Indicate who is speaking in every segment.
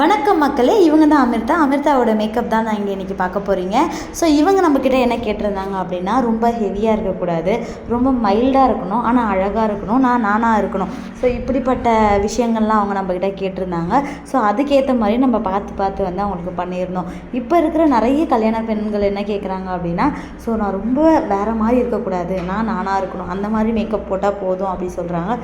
Speaker 1: வணக்கம் மக்களே இவங்க தான் அமிர்தா. அமிர்தாவோட மேக்கப் தான் நான் இங்கே இன்றைக்கி பார்க்க போகிறீங்க ஸோ இவங்க நம்மக்கிட்ட என்ன கேட்டிருந்தாங்க அப்படின்னா ரொம்ப ஹெவியாக இருக்கக்கூடாது ரொம்ப மைல்டாக இருக்கணும் ஆனால் அழகாக இருக்கணும் நான் நானாக இருக்கணும். ஸோ இப்படிப்பட்ட விஷயங்கள்லாம் அவங்க நம்மக்கிட்ட கேட்டிருந்தாங்க. ஸோ அதுக்கேற்ற மாதிரி நம்ம பார்த்து பார்த்து வந்து அவங்களுக்கு பண்ணியிருந்தோம். இப்போ இருக்கிற நிறைய கல்யாண பெண்கள் என்ன கேட்குறாங்க அப்படின்னா ஸோ நான் ரொம்ப வேறு மாதிரி இருக்கக்கூடாது நான் நானாக இருக்கணும் அந்த மாதிரி மேக்கப் போட்டால் போதும் அப்படி சொல்கிறாங்க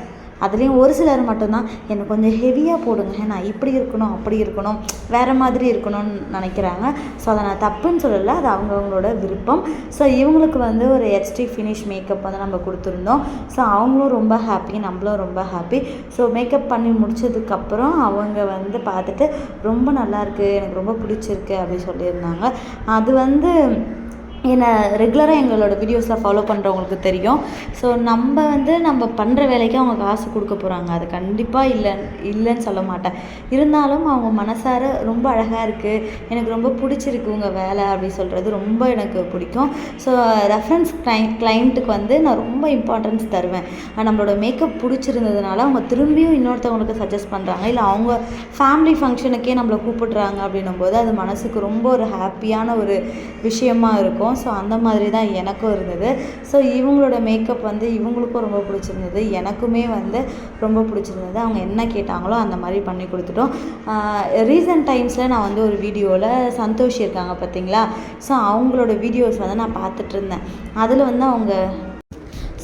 Speaker 1: அதுலேயும் ஒரு சிலர் மட்டும்தான் எனக்கு கொஞ்சம் ஹெவியாக போடுங்க. நான் இப்படி இருக்கணும் அப்படி இருக்கணும். வேறு மாதிரி இருக்கணும்னு நினைக்கிறாங்க. ஸோ அதை நான் தப்புன்னு சொல்லலை. அது அவங்கவுங்களோட விருப்பம். ஸோ இவங்களுக்கு வந்து ஒரு ஹெச்டி ஃபினிஷ் மேக்கப் வந்து நம்ம கொடுத்துருந்தோம். ஸோ அவங்களும் ரொம்ப ஹாப்பி நம்மளும் ரொம்ப ஹாப்பி ஸோ மேக்கப் பண்ணி முடிச்சதுக்கப்புறம் அவங்க வந்து பார்த்துட்டு ரொம்ப நல்லாயிருக்கு எனக்கு ரொம்ப பிடிச்சிருக்கு. அப்படின்னு சொல்லியிருந்தாங்க. அது வந்து என்னை ரெகுலராக எங்களோட வீடியோஸில் ஃபாலோ பண்ணுறவங்களுக்கு தெரியும். ஸோ நம்ம வந்து நம்ம பண்ணுற வேலைக்கு அவங்க காசு கொடுக்க போகிறாங்க அது கண்டிப்பாக இல்லை இல்லைன்னு சொல்ல மாட்டேன். இருந்தாலும் அவங்க மனசார ரொம்ப அழகாக இருக்குது எனக்கு ரொம்ப பிடிச்சிருக்கு உங்கள் வேலை அப்படி சொல்கிறது ரொம்ப எனக்கு பிடிக்கும். ஸோ ரெஃபரன்ஸ் கிளை கிளைண்ட்டுக்கு வந்து நான் ரொம்ப இம்பார்ட்டன்ஸ் தருவேன். நம்மளோட மேக்கப் பிடிச்சிருந்ததுனால அவங்க திரும்பியும் இன்னொருத்தவங்களுக்கு சஜஸ்ட் பண்ணுறாங்க இல்லை அவங்க ஃபேமிலி ஃபங்க்ஷனுக்கே நம்மளை கூப்பிடுறாங்க அப்படின்னும் போது அது மனசுக்கு ரொம்ப ஒரு ஹாப்பியான ஒரு விஷயமா இருக்கும். ஸோ அந்த மாதிரி தான் எனக்கும் இருந்தது. ஸோ இவங்களோட மேக்கப் வந்து இவங்களுக்கும் ரொம்ப பிடிச்சிருந்தது. எனக்குமே வந்து ரொம்ப பிடிச்சிருந்தது. அவங்க என்ன கேட்டாங்களோ அந்த மாதிரி பண்ணி கொடுத்துட்டோம். ரீசன்ட் டைம்ஸில் நான் வந்து ஒரு வீடியோவில் சந்தோஷி இருக்காங்க பார்த்தீங்களா? ஸோ அவங்களோட வீடியோஸ் வந்து நான் பார்த்துட்ருந்தேன் அதில் வந்து அவங்க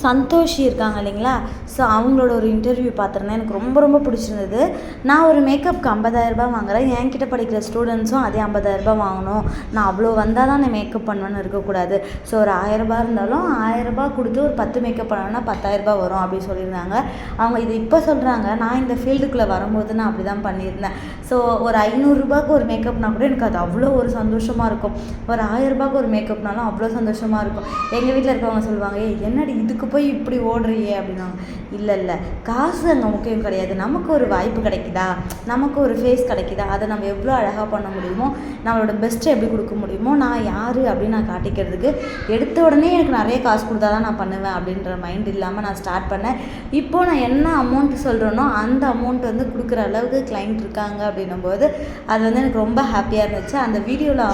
Speaker 1: சந்தோஷி இருக்காங்க இல்லைங்களா? ஸோ அவங்களோட ஒரு இன்டர்வியூ பார்த்துருந்தேன். எனக்கு ரொம்ப ரொம்ப பிடிச்சிருந்தது. நான் ஒரு மேக்கப்புக்கு ஐம்பதாயிரரூபா வாங்குறேன். என்கிட்ட படிக்கிற ஸ்டூடெண்ட்ஸும் அதே ஐம்பதாயிரரூபா வாங்கணும். நான் அவ்வளோ வந்தால் தான் நான் மேக்கப் பண்ணுவேன்னு இருக்கக்கூடாது. ஸோ ஒரு ஆயிரரூபா இருந்தாலும் ஆயிரரூபா கொடுத்து ஒரு பத்து மேக்கப் பண்ணணும்னா பத்தாயிரரூபா வரும் அப்படின்னு சொல்லியிருந்தாங்க. அவங்க இது இப்போ சொல்கிறாங்க நான் இந்த ஃபீல்டுக்குள்ளே வரும்போது நான் அப்படி தான் பண்ணியிருந்தேன். ஸோ ஒரு ஐநூறுரூபாக்கு ஒரு மேக்கப்னா கூட எனக்கு அது அவ்வளோ ஒரு சந்தோஷமாக இருக்கும். ஒரு ஆயிரரூபாக்கு ஒரு மேக்கப்னாலும் அவ்வளோ சந்தோஷமாக இருக்கும். எங்கள் வீட்டில் இருக்கவங்க சொல்லுவாங்க ஏ என்னடி இதுக்கு போய் இப்படி ஓடுறியே அப்படின்னாங்க இல்லை இல்லை காசு அங்கே முக்கியம் கிடையாது. நமக்கு ஒரு வாய்ப்பு கிடைக்குதா? நமக்கு ஒரு ஃபேஸ் கிடைக்குதா? அதை நம்ம எவ்வளோ அழகாக பண்ண முடியுமோ நம்மளோட பெஸ்ட்டை எப்படி கொடுக்க முடியுமோ நான் யார் அப்படின்னு நான் காட்டிக்கிறதுக்கு எடுத்த உடனே எனக்கு நிறைய காசு கொடுத்தா தான் நான் பண்ணுவேன் அப்படின்ற மைண்ட் இல்லாமல் நான் ஸ்டார்ட் பண்ணேன். இப்போ நான் என்ன அமௌண்ட் சொல்கிறேனோ அந்த அமௌண்ட் வந்து கொடுக்குற அளவுக்கு கிளைண்ட் இருக்காங்க அப்படின்னும் போது அது வந்து எனக்கு ரொம்ப ஹாப்பியாக இருந்துச்சு. அந்த வீடியோவில்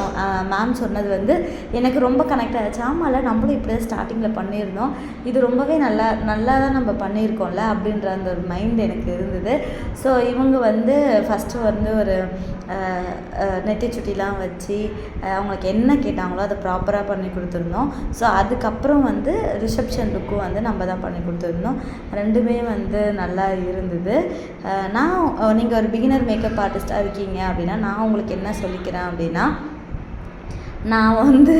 Speaker 1: மேம் சொன்னது வந்து எனக்கு ரொம்ப கனெக்ட் ஆகிடுச்சு ஆமாம்ல நம்மளும் இப்படி ஸ்டார்டிங்கில் பண்ணியிருந்தோம். இது ரொம்பவே நல்லா நல்லா தான் நம்ம பண்ணியிருக்கோம்ல அப்படின்ற அந்த ஒரு மைண்ட் எனக்கு இருந்தது. ஸோ இவங்க வந்து ஃபஸ்ட்டு வந்து ஒரு அஹ், நெத்தி சுட்டிலாம் வச்சு அவங்களுக்கு என்ன கேட்டாங்களோ அதை ப்ராப்பராக பண்ணி கொடுத்துருந்தோம். ஸோ அதுக்கப்புறம் வந்து ரிசப்ஷன் லுக்கும் வந்து நம்ம தான் பண்ணி கொடுத்துருந்தோம். ரெண்டுமே வந்து நல்லா இருந்தது. நான் நீங்கள் ஒரு பிகினர் மேக்கப் ஆர்டிஸ்ட்டாக இருக்கீங்க அப்படின்னா நான் உங்களுக்கு என்ன சொல்லிக்கிறேன் அப்படின்னா நான் வந்து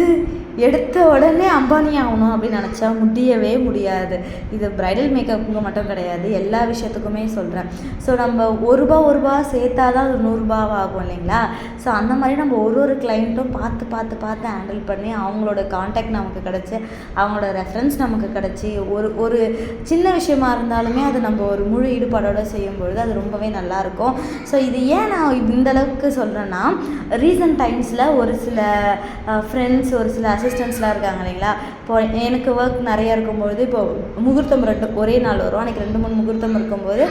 Speaker 1: எடுத்த உடனே அம்பானி ஆகணும் அப்படின்னு நினச்சா முடியவே முடியாது. இது ப்ரைடல் மேக்கப்புங்க மட்டும் கிடையாது. எல்லா விஷயத்துக்குமே சொல்கிறேன் ஸோ நம்ம ஒரு ரூபா ஒரு ரூபா சேர்த்தா தான் அது நூறுரூபாவா ஆகும் இல்லைங்களா? ஸோ அந்த மாதிரி நம்ம ஒரு ஒரு கிளைண்ட்டும் பார்த்து பார்த்து பார்த்து ஹேண்டில் பண்ணி அவங்களோட காண்டாக்ட் நமக்கு கிடச்சி அவங்களோட ரெஃபரன்ஸ் நமக்கு கிடச்சி ஒரு ஒரு சின்ன விஷயமா இருந்தாலுமே அது நம்ம ஒரு முழு ஈடுபாடோடு செய்யும் பொழுது அது ரொம்பவே நல்லாயிருக்கும் ஸோ இது ஏன் நான் இந்த அளவுக்கு சொல்கிறேன்னா ரீசன்ட் டைம்ஸில் ஒரு சில ஃப்ரெண்ட்ஸ் ஒரு சில அசிஸ்டன்ட்ஸ்லாம் இருக்காங்க இல்லைங்களா? இப்போ எனக்கு ஒர்க் நிறையா இருக்கும்பொழுது இப்போ முகூர்த்தம் ரெண்டு ஒரே நாள் வரும். அன்றைக்கி ரெண்டு மூணு முகூர்த்தம் இருக்கும்போது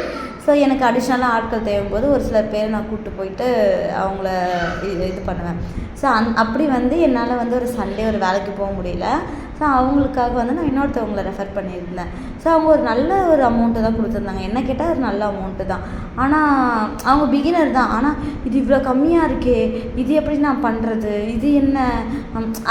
Speaker 1: ஸோ எனக்கு அடிஷ்னலாக ஆட்கள் தேவைம்போது ஒரு சில பேர் நான் கூப்பிட்டு போயிட்டு அவங்கள இது இது பண்ணுவேன். ஸோ அந் அப்படி வந்து என்னால் வந்து ஒரு சண்டே ஒரு வேலைக்கு போக முடியல. ஸோ அவங்களுக்காக வந்து நான் இன்னொருத்தவங்களை ரெஃபர் பண்ணியிருந்தேன். ஸோ அவங்க ஒரு நல்ல ஒரு அமௌண்ட்டு தான் கொடுத்துருந்தாங்க. என்ன கேட்டால் ஒரு நல்ல அமௌண்ட்டு தான். ஆனால் அவங்க பிகினர் தான். ஆனால் இது இவ்வளோ கம்மியாக இருக்கே. இது எப்படி நான் பண்ணுறது இது என்ன?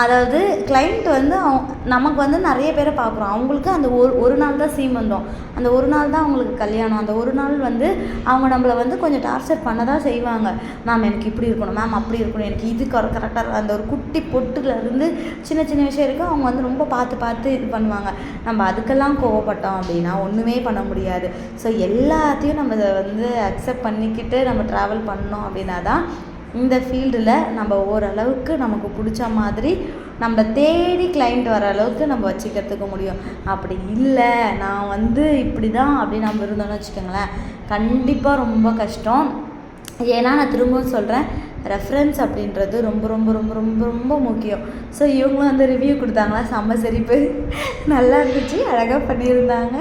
Speaker 1: அதாவது கிளைண்ட் வந்து அவங்க நமக்கு வந்து நிறைய பேரை பார்க்குறோம். அவங்களுக்கு அந்த ஒரு ஒரு நாள் தான் சீமந்தம் அந்த ஒரு நாள் தான் அவங்களுக்கு கல்யாணம். அந்த ஒரு நாள் வந்து அவங்க நம்மளை வந்து கொஞ்சம் டார்ச்சர் பண்ண தான் செய்வாங்க. மேம் எனக்கு இப்படி இருக்கணும். மேம் அப்படி இருக்கணும். எனக்கு இது கரெக்டாக அந்த ஒரு குட்டி பொட்டுலேருந்து சின்ன சின்ன விஷயம் இருக்குது அவங்க வந்து ரொம்ப ரொம்ப பார்த்து பார்த்து இது பண்ணுவாங்க. நம்ம அதுக்கெல்லாம் கோவப்பட்டோம் அப்படின்னா ஒன்றுமே பண்ண முடியாது. ஸோ எல்லாத்தையும் நம்ம இதை வந்து அக்செப்ட் பண்ணிக்கிட்டு நம்ம ட்ராவல் பண்ணோம் அப்படின்னா தான் இந்த ஃபீல்டில் நம்ம ஓரளவுக்கு நமக்கு பிடிச்ச மாதிரி நம்மளை தேடி கிளைண்ட் வர அளவுக்கு நம்ம வச்சுக்கிறதுக்கு முடியும். அப்படி இல்லை நான் வந்து இப்படி தான் அப்படி நம்ம இருந்தோம்னு வச்சுக்கோங்களேன். கண்டிப்பாக ரொம்ப கஷ்டம். ஏன்னா நான் திரும்பவும் சொல்கிறேன் ரெஃபரன்ஸ் அப்படின்றது ரொம்ப ரொம்ப ரொம்ப ரொம்ப ரொம்ப முக்கியம். ஸோ இவங்களும் வந்து ரிவ்யூ கொடுத்தாங்களா? செம்ம சிரிப்பு. நல்லா இருந்துச்சு. அழகாக பண்ணியிருந்தாங்க.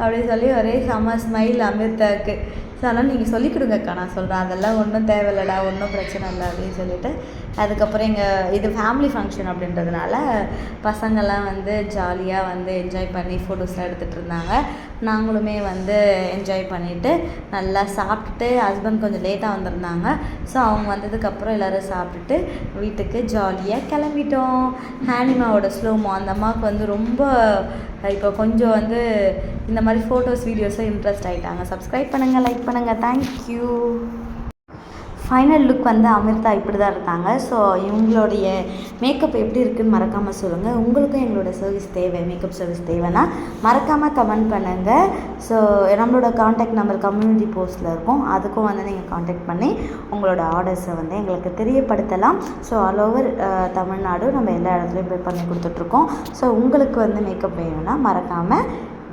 Speaker 1: அப்படின்னு சொல்லி ஒரே செம்ம ஸ்மைல் அமிர்தாக்கு ஸோ அதனால் நீங்கள் சொல்லிக் கொடுங்கக்கா நான் சொல்கிறேன் அதெல்லாம் ஒன்றும் தேவையில்லடா ஒன்றும் பிரச்சனை இல்லை அப்படின்னு சொல்லிட்டு. அதுக்கப்புறம் எங்கள் இது ஃபேமிலி ஃபங்க்ஷன் அப்படின்றதுனால பசங்கள்லாம் வந்து ஜாலியாக வந்து என்ஜாய் பண்ணி ஃபோட்டோஸ்லாம் எடுத்துகிட்டு இருந்தாங்க. நாங்களுமே வந்து என்ஜாய் பண்ணிவிட்டு நல்லா சாப்பிட்டுட்டு ஹஸ்பண்ட் கொஞ்சம் லேட்டாக வந்திருந்தாங்க. ஸோ அவங்க வந்ததுக்கப்புறம் எல்லோரும் சாப்பிட்டுட்டு வீட்டுக்கு ஜாலியாக கிளம்பிட்டோம். ஹேனிமாவோட ஸ்லோமோ அந்த அம்மாவுக்கு வந்து ரொம்ப இப்போ கொஞ்சம் வந்து இந்த மாதிரி ஃபோட்டோஸ் வீடியோஸும் இன்ட்ரெஸ்ட் ஆகிட்டாங்க சப்ஸ்கிரைப் பண்ணுங்கள் லைக் பண்ணுங்கள் தேங்க்யூ ஃபைனல் லுக் வந்து அமிர்தா இப்படி தான் இருக்காங்க. ஸோ இவங்களுடைய மேக்கப் எப்படி இருக்குன்னு மறக்காமல் சொல்லுங்கள் உங்களுக்கும் எங்களோட சர்வீஸ் தேவை. மேக்கப் சர்வீஸ் தேவைன்னா மறக்காமல் கமெண்ட் பண்ணுங்கள் ஸோ நம்மளோட காண்டாக்ட் நம்பர் கம்யூனிட்டி போஸ்ட்டில் இருக்கும். அதுக்கும் வந்து நீங்கள் காண்டாக்ட் பண்ணி உங்களோட ஆர்டர்ஸை வந்து எங்களுக்கு தெரியப்படுத்தலாம். ஸோ ஆல் ஓவர் தமிழ்நாடு நம்ம எல்லா இடத்துலையும் போய் பண்ணி கொடுத்துட்ருக்கோம் ஸோ உங்களுக்கு வந்து மேக்கப் வேணும்னா மறக்காமல்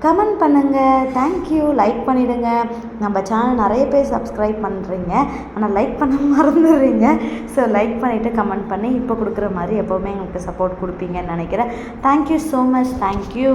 Speaker 1: கமெண்ட் பண்ணுங்கள் தேங்க்யூ லைக் பண்ணிவிடுங்க நம்ம சேனல் நிறைய பேர் சப்ஸ்கிரைப் பண்ணுறீங்க ஆனால் லைக் பண்ண மறந்துடுறீங்க. ஸோ லைக் பண்ணிவிட்டு கமெண்ட் பண்ணி இப்போ கொடுக்குற மாதிரி எப்போவுமே எங்களுக்கு சப்போர்ட் கொடுப்பீங்கன்னு நினைக்கிறேன். Thank you so much thank you